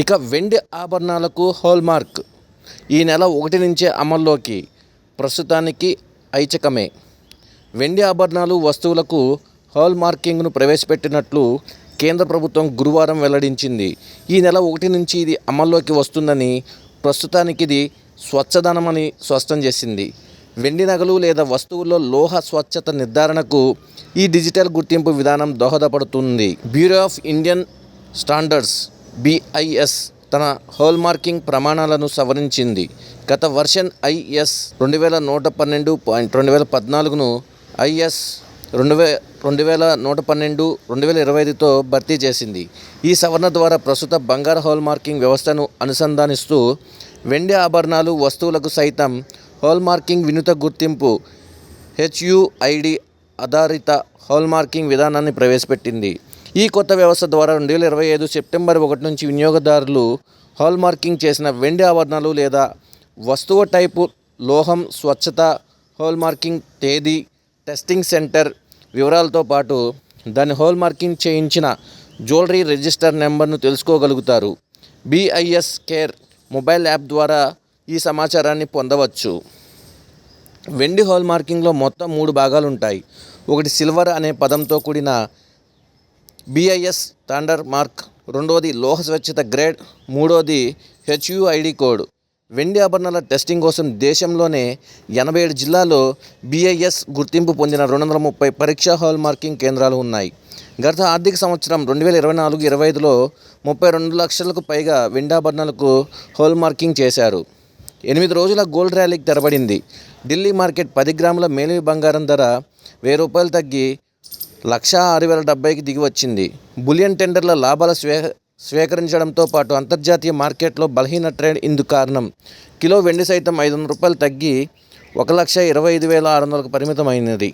ఇక వెండి ఆభరణాలకు హాల్మార్క్. ఈ నెల ఒకటి నుంచే అమల్లోకి. ప్రస్తుతానికి ఐచకమే. వెండి ఆభరణాలు వస్తువులకు హాల్ మార్కింగ్ను ప్రవేశపెట్టినట్లు కేంద్ర ప్రభుత్వం గురువారం వెల్లడించింది. ఈ నెల ఒకటి నుంచి ఇది అమల్లోకి వస్తుందని ప్రస్తుతానికి ఇది స్వచ్ఛదనమని స్పష్టం చేసింది. వెండి నగలు లేదా వస్తువుల్లో లోహ స్వచ్ఛత నిర్ధారణకు ఈ డిజిటల్ గుర్తింపు విధానం దోహదపడుతుంది. Bureau of Indian standards BIS తన హోల్మార్కింగ్ ప్రమాణాలను సవరించింది. గత వర్షన్ ఐఎస్ రెండు వేల నూట పన్నెండు పాయింట్ రెండు వేల పద్నాలుగును ఐఎస్ రెండు వే రెండు వేల నూట పన్నెండు రెండు వేల ఇరవై ఐదుతో భర్తీ చేసింది. ఈ సవరణ ద్వారా ప్రస్తుత బంగారు హోల్మార్కింగ్ వ్యవస్థను అనుసంధానిస్తూ వెండి ఆభరణాలు వస్తువులకు సైతం హోల్మార్కింగ్ వినూత గుర్తింపు హెచ్యుఐడి ఆధారిత హోల్మార్కింగ్ విధానాన్ని ప్రవేశపెట్టింది. ఈ కొత్త వ్యవస్థ ద్వారా రెండు వేల ఇరవై ఐదు సెప్టెంబర్ ఒకటి నుంచి వినియోగదారులు హాల్ మార్కింగ్ చేసిన వెండి ఆభరణాలు లేదా వస్తువు టైపు లోహం స్వచ్ఛత హాల్ మార్కింగ్ తేదీ టెస్టింగ్ సెంటర్ వివరాలతో పాటు దాని హోల్ మార్కింగ్ చేయించిన జ్యువెలరీ రిజిస్టర్ నెంబర్ను తెలుసుకోగలుగుతారు. బిఐఎస్ కేర్ మొబైల్ యాప్ ద్వారా ఈ సమాచారాన్ని పొందవచ్చు. వెండి హోల్ మార్కింగ్లో మొత్తం మూడు భాగాలు ఉంటాయి ఒకటి సిల్వర్ అనే పదంతో కూడిన బిఐఎస్ స్టాండర్డ్ మార్క్ రెండోది లోహ స్వచ్ఛత గ్రేడ్ మూడోది హెచ్యుఐడి కోడ్ వెండి ఆభరణాల టెస్టింగ్ కోసం దేశంలోనే ఎనభై ఏడు జిల్లాల్లో బిఐఎస్ గుర్తింపు పొందిన రెండు వందల ముప్పై పరీక్షా హాల్ మార్కింగ్ కేంద్రాలు ఉన్నాయి. గత ఆర్థిక సంవత్సరం రెండు వేల ఇరవై నాలుగు ఇరవై ఐదులో ముప్పై రెండు లక్షలకు పైగా వెండి హోల్ మార్కింగ్ చేశారు. ఎనిమిది రోజుల గోల్డ్ ర్యాలీకి తెరబడింది. ఢిల్లీ మార్కెట్ పది గ్రాముల మేలిమి బంగారం ధర వెయ్యి రూపాయలు తగ్గి లక్షా ఆరు వేల డెబ్బైకి దిగి వచ్చింది బులియన్ టెండర్ల లాభాల స్వే స్వీకరించడంతో పాటు అంతర్జాతీయ మార్కెట్లో బలహీన ట్రేడ్ ఇందుకు కారణం. కిలో వెండి సైతం ఐదు వందల రూపాయలు తగ్గి ఒక లక్ష ఇరవై ఐదు వేల ఆరు వందలకు పరిమితమైనది.